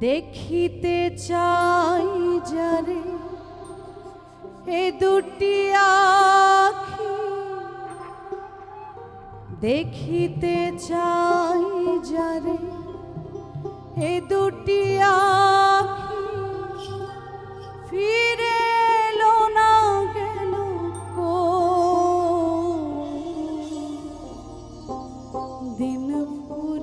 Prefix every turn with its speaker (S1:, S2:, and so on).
S1: দেখিতে চাই যারে এ দুটি আখি। দেখিতে চাই যারে এ দুটি আখি। ফিরে এলো না গেল দিন ফুল